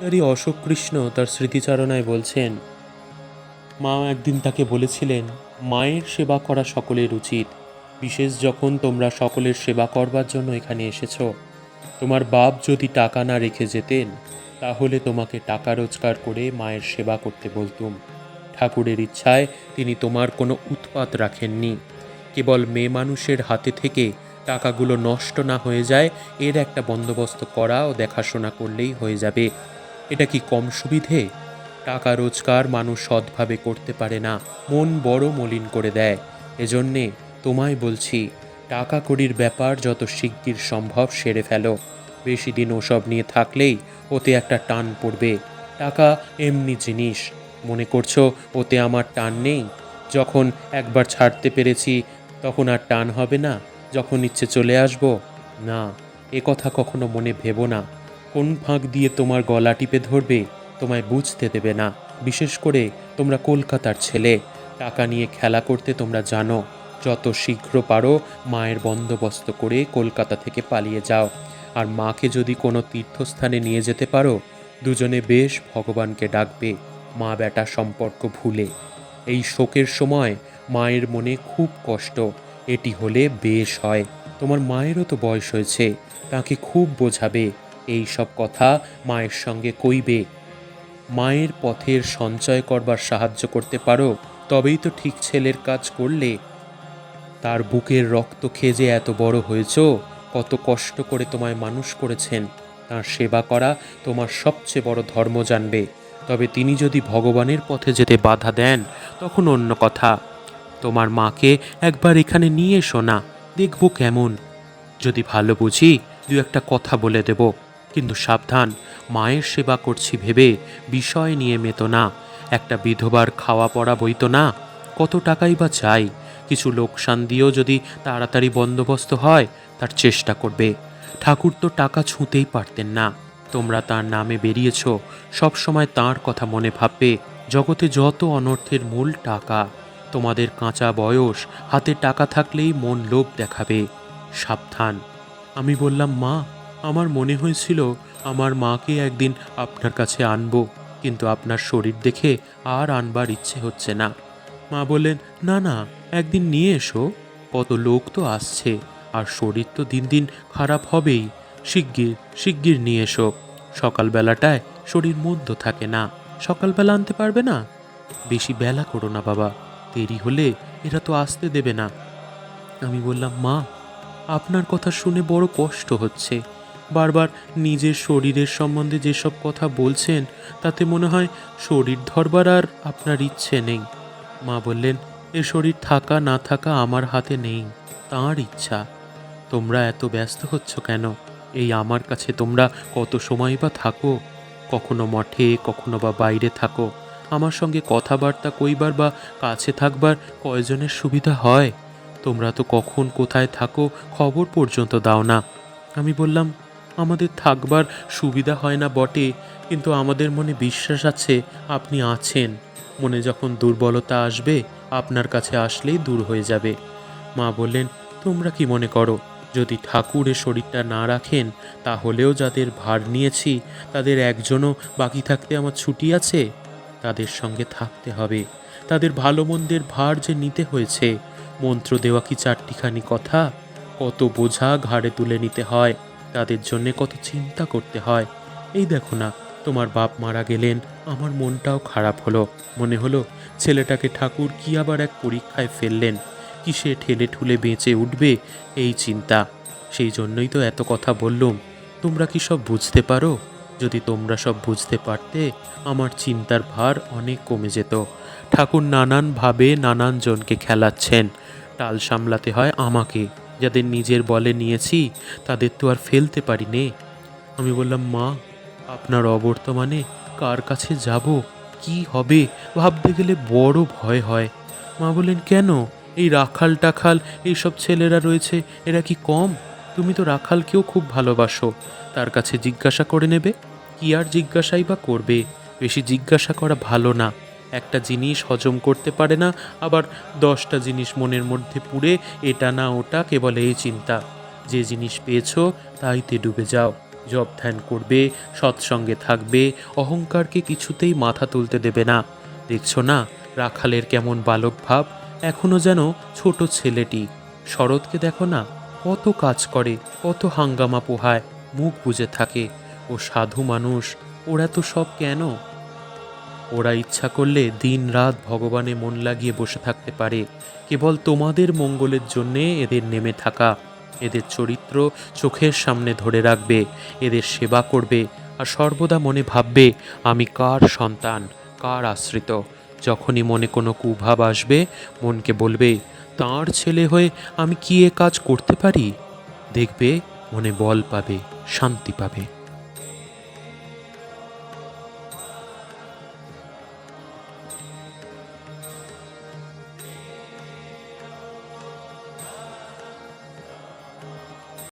তারই অশোক কৃষ্ণ তার স্মৃতিচারণায় বলছেন মা একদিন তাকে বলেছিলেন, মায়ের সেবা করা সকলের উচিত। বিশেষ যখন তোমরা সকলের সেবা করবার জন্য এখানে এসেছ। তোমার বাপ যদি টাকা না রেখে যেতেন, তাহলে তোমাকে টাকা রোজগার করে মায়ের সেবা করতে বলতুম। ঠাকুরের ইচ্ছায় তিনি তোমার কোনো উৎপাত রাখেননি। কেবল মেয়ে মানুষের হাতে থেকে টাকাগুলো নষ্ট না হয়ে যায়, এর একটা বন্দোবস্ত করা ও দেখাশোনা করলেই হয়ে যাবে। এটা কি কম সুবিধে? টাকা রোজগার মানুষ সৎভাবে করতে পারে না, মন বড় মলিন করে দেয়। এজন্যে তোমায় বলছি, টাকা কড়ির ব্যাপার যত শিগগির সম্ভব সেরে ফেলো। বেশি দিন ওসব নিয়ে থাকলেই ওতে একটা টান পড়বে। টাকা এমনি জিনিস। মনে করছ ওতে আমার টান নেই? যখন একবার ছাড়তে পেরেছি, তখন আর টান হবে না? যখন ইচ্ছে চলে আসব? না, এ কথা কখনো মনে ভেবো না। কোন ফাঁক দিয়ে তোমার গলা টিপে ধরবে, তোমায় বুঝতে দেবে না। বিশেষ করে তোমরা কলকাতার ছেলে। টাকা নিয়ে খেলা করতে তোমরা জানো, যত শীঘ্র পারো মায়ের বন্দোবস্ত করে কলকাতা থেকে পালিয়ে যাও। আর মাকে যদি কোনো তীর্থস্থানে নিয়ে যেতে পারো, দুজনে বেশ ভগবানকে ডাকবে, মা বেটা সম্পর্ক ভুলে। এই শোকের সময় মায়ের মনে খুব কষ্ট, এটি হলে বেশ হয়। তোমার মায়েরও তো বয়স হয়েছে, তাকে খুব বোঝাবে এই সব কথা মায়ের সঙ্গে কইবে। মায়ের পথের সঞ্চয় করবার সাহায্য করতে পারো, তবেই তো ঠিক ছেলের কাজ করলে। তার বুকের রক্ত খেয়ে যে এত বড় হয়েছ, কত কষ্ট করে তোমায় মানুষ করেছেন। তার সেবা করা তোমার সবচেয়ে বড় ধর্ম জানবে। তবে তিনি যদি ভগবানের পথে যেতে বাধা দেন, তখন অন্য কথা। তোমার মাকে একবার এখানে নিয়ে এসো না, দেখব কেমন। যদি ভালো বুঝি, দু একটা কথা বলে দেব। কিন্তু সাবধান, মায়ের সেবা করছি ভেবে বিষয় নিয়ে মেতো না। একটা বিধবার খাওয়া পড়া বইতো না, কত টাকাই বা চাই। কিছু লোকসান দিয়েও যদি তাড়াতাড়ি বন্দোবস্ত হয়, তার চেষ্টা করবে। ঠাকুর তো টাকা ছুঁতেই পারতেন না। তোমরা তার নামে বেরিয়েছ সবসময় তার কথা মনে ভাববে, জগতে যত অনর্থের মূল টাকা। তোমাদের কাঁচা বয়স, হাতে টাকা থাকলেই মন লোভ দেখাবে। সাবধান। আমি বললাম, মা আমার মনে হয়েছিল আমার মাকে একদিন আপনার কাছে আনব, কিন্তু আপনার শরীর দেখে আর আনবার ইচ্ছে হচ্ছে না। মা বললেন, না না, একদিন নিয়ে এসো। কত লোক তো আসছে, আর শরীর তো দিন দিন খারাপ হবেই। শিগগির শিগগির নিয়ে এসো। সকালবেলাটায় শরীর মন্দ থাকে না। সকালবেলা আনতে পারবে না? বেশি বেলা করো না বাবা, দেরি হলে এরা তো আসতে দেবে না। আমি বললাম, মা, আপনার কথা শুনে বড় কষ্ট হচ্ছে। বারবার নিজের শরীরের সম্বন্ধে যেসব কথা বলছেন, তাতে মনে হয় শরীর ধরবার আর আপনার ইচ্ছে নেই। মা বললেন, এ শরীর থাকা না থাকা আমার হাতে নেই, তাঁর ইচ্ছা। তোমরা এত ব্যস্ত হচ্ছ কেন? এই আমার কাছে তোমরা কত সময় বা থাকো? কখনো মঠে, কখনো বা বাইরে থাকো। আমার সঙ্গে কথাবার্তা কইবার বা কাছে থাকবার কয়জনের সুবিধা হয়? তোমরা তো কখন কোথায় থাকো খবর পর্যন্ত দাও না। আমি বললাম আমাদের থাকবার সুবিধা হয় না বটে, কিন্তু আমাদের মনে বিশ্বাস আছে আপনি আছেন। মনে যখন দুর্বলতা আসবে, আপনার কাছে আসলেই দূর হয়ে যাবে। মা বললেন, তোমরা কি মনে করো, যদি ঠাকুরের শরীরটা না রাখেন, তাহলেও যাদের ভার নিয়েছি, তাদের একজনও বাকি থাকতে আমার ছুটি আছে? তাদের সঙ্গে থাকতে হবে। তাদের ভালো মন্দের ভার যে নিতে হয়েছে, মন্ত্র দেওয়া কি চারটিখানি কথা? কত বোঝা ঘাড়ে তুলে নিতে হয়। তাদের জন্যে কত চিন্তা করতে হয়। এই দেখো না, তোমার বাপ মারা গেলেন, আমার মনটাও খারাপ হলো। মনে হলো, ছেলেটাকে ঠাকুর কি আবার এক পরীক্ষায় ফেললেন? কি সে ঠেলে ঠুলে বেঁচে উঠবে? এই চিন্তা। সেই জন্যই তো এত কথা বললুম। তোমরা কি সব বুঝতে পারো? যদি তোমরা সব বুঝতে পারতে, আমার চিন্তার ভার অনেক কমে যেত। ঠাকুর নানানভাবে নানান জনকে খেলাচ্ছেন। টাল সামলাতে হয় আমাকে। যাদের নিজের বলে নিয়েছি, তাদের তো আর ফেলতে পারি নে আমি বললাম, মা, আপনার অবর্তমানে কার কাছে যাব? কি হবে? ভাবতে গেলে বড় ভয় হয়। মা বললেন, কেন? এই রাখাল টাখাল এইসব ছেলেরা রয়েছে, এরা কি কম? তুমি তো রাখালকেও খুব ভালোবাসো। তার কাছে জিজ্ঞাসা করে নেবে, কি আর জিজ্ঞাসাই বা করবে? বেশি জিজ্ঞাসা করা ভালো না। একটা জিনিস হজম করতে পারে না, আবার দশটা জিনিস মনের মধ্যে পুড়ে এটা না ওটা কেবল এই চিন্তা। যে জিনিস পেয়েছ তাইতে ডুবে যাও জব ধ্যান করবে, সৎসঙ্গে থাকবে, অহংকারকে কিছুতেই মাথা তুলতে দেবে না। দেখছ না, রাখালের কেমন বালক ভাব, এখনও যেন ছোট ছেলেটি। শরৎকে দেখো না, কত কাজ করে, কত হাঙ্গামা পোহায়, মুখ বুজে থাকে। ও সাধু মানুষ, ওরা তো সব কেন? ওরা ইচ্ছা করলে দিন রাত ভগবানে মন লাগিয়ে বসে থাকতে পারে। কেবল তোমাদের মঙ্গলের জন্যে এদের নেমে থাকা। এদের চরিত্র চোখের সামনে ধরে রাখবে। এদের সেবা করবে। আর সর্বদা মনে ভাববে, আমি কার সন্তান, কার আশ্রিত? যখনই মনে কোনো কুভাব আসবে, মনকে বলবে, তার ছেলে হয়ে আমি কি এ কাজ করতে পারি? দেখবে, মনে বল পাবে, শান্তি পাবে।